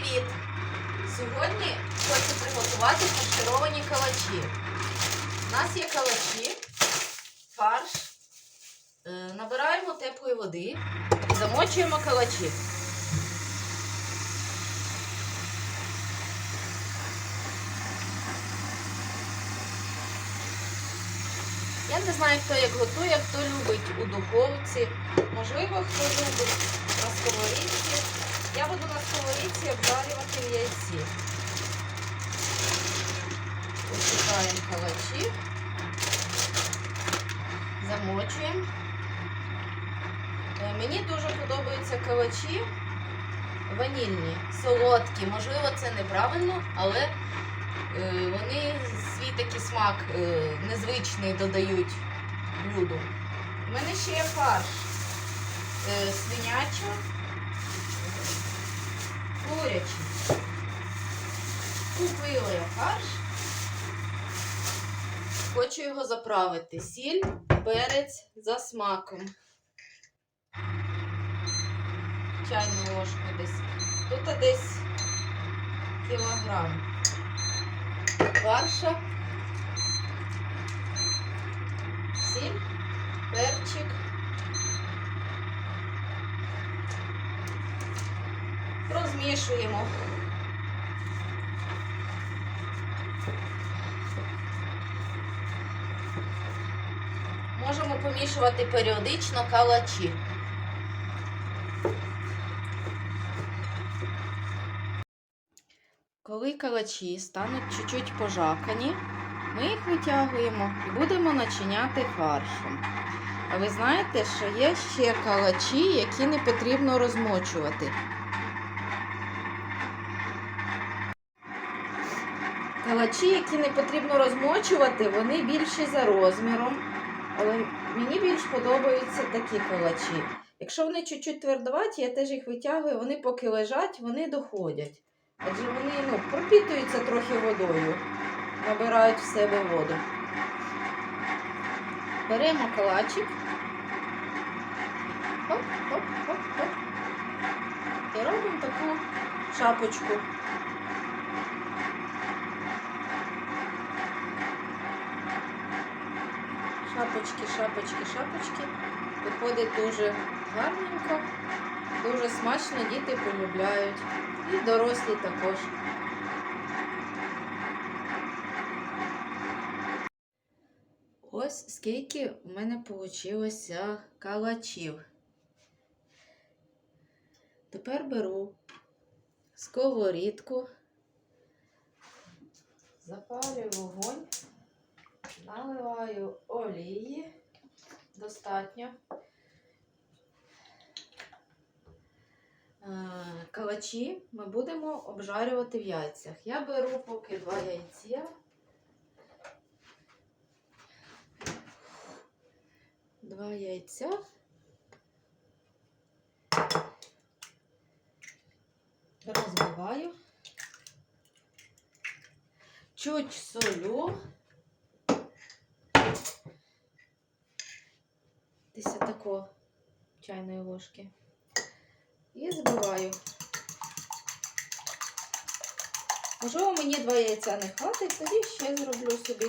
привіт! Сьогодні хочу приготувати фаршировані калачі. У нас є калачі, фарш. Е, Набираємо теплої води і замочуємо калачі. Я не знаю, хто як готує, хто любить у духовці. Можливо, хто любить на сковорідці. Я буду на сковорідці обжарювати в яйці. Висипаємо калачі, замочуємо. Е, Мені дуже подобаються калачі ванільні, солодкі. Можливо, це неправильно, але е, вони свій такий смак е, незвичний додають блюду. У мене ще є фарш свинячий, курячий. Купила я фарш. Хочу його заправити. Сіль, перець за смаком. Чайну ложку десь. Тут десь кілограм фарша, сіль, перчик. Розмішуємо. Можемо помішувати періодично калачі. Коли калачі стануть чуть-чуть пожакані, ми їх витягуємо і будемо начиняти фаршем. А ви знаєте, що є ще калачі, які не потрібно розмочувати. Калачі, які не потрібно розмочувати, вони більші за розміром. Але мені більш подобаються такі калачі. Якщо вони чуть-чуть твердуваті, я теж їх витягую, вони поки лежать, вони доходять. Адже вони ну, пропітуються трохи водою, набирають в себе воду. Беремо калачик. Хоп, хоп, хоп, хоп. І робимо таку шапочку. Шапочки, шапочки, шапочки. Виходить дуже гарненько, дуже смачно, діти полюбляють. І дорослі також. Ось скільки в мене вийшло калачів. Тепер беру сковорідку, запалюю вогонь, наливаю олії достатньо. Е, Калачі ми будемо обжарювати в яйцях. Я беру поки два яйця. Два яйця. Розбиваю. Чуть солю. Десь тако чайної ложки. І збиваю. Можливо, мені два яйця не хватить, тоді ще зроблю собі.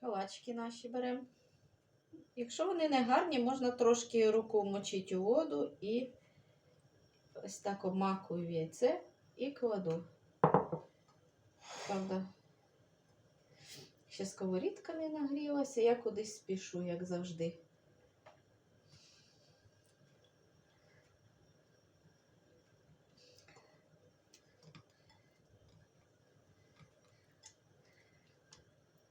Калачки наші беремо. Якщо вони не гарні, можна трошки руку вмочити у воду і ось так обмакую яйце і кладу. Правда, ще сковорідка не нагрілася, я кудись спішу, як завжди.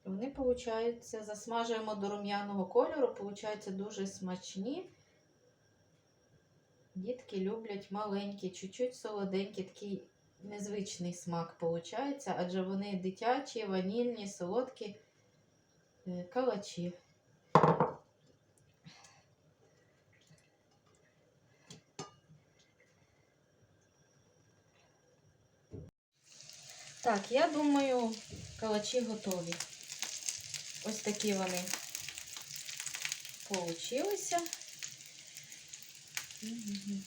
Вони, виходить, засмажуємо до рум'яного кольору, получаються дуже смачні. Дітки люблять маленькі, чуть-чуть солоденькі, такий незвичний смак виходить, адже вони дитячі, ванільні, солодкі е, калачі. Так, я думаю, калачі готові. Ось такі вони получилися. Мгм.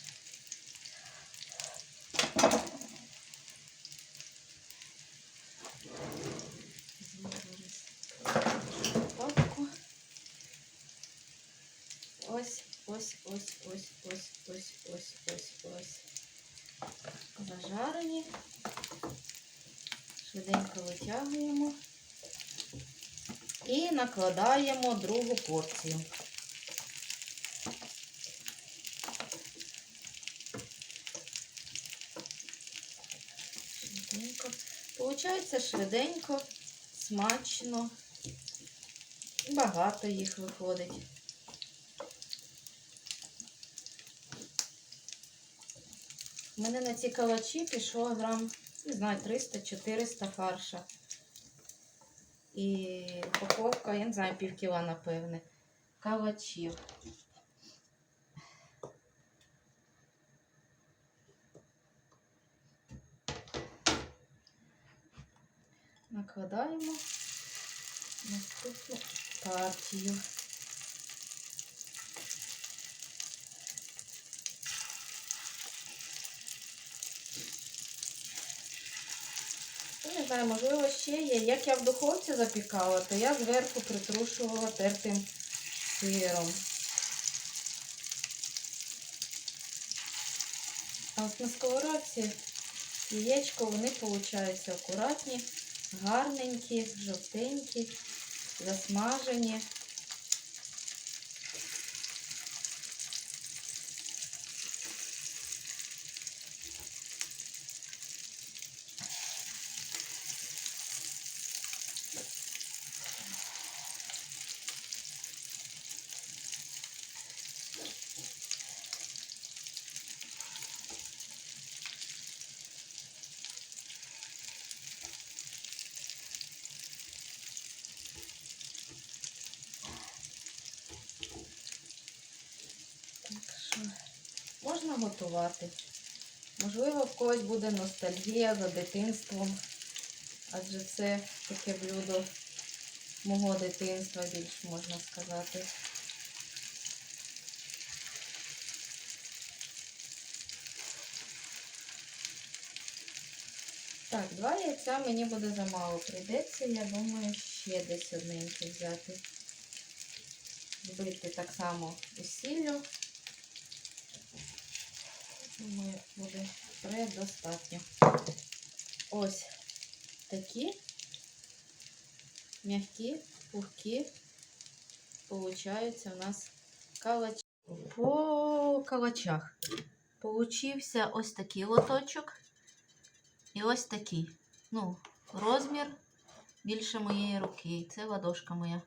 ось, ось, ось, ось, ось, ось, ось, ось. Зажарені. Швиденько. І накладаємо другу порцію. Швиденько. Получається швиденько, смачно. Багато їх виходить. У мене на ці калачі пішло грам, не знаю, 300-400 фарша. І упаковка, я не знаю, пів кіла, напевне. Калачів. Накладаємо наступну партію. Знаю, можливо, ще є. Як я в духовці запікала, то я зверху притрушувала тертим сиром. А от на сковородці яєчко, вони виходять акуратні, гарненькі, жовтенькі, засмажені. Так що можна готувати. Можливо, в когось буде ностальгія за дитинством, адже це таке блюдо мого дитинства, більш можна сказати. Так, два яйця мені буде замало. Прийдеться, я думаю, ще десь одненьке взяти. Збити так само у. Думаю, буде предостатньо. Ось такі м'які, пухкі, получаються у нас калачі. По калачах получився ось такий лоточок і ось такий. Ну, розмір більше моєї руки. Це ладошка моя.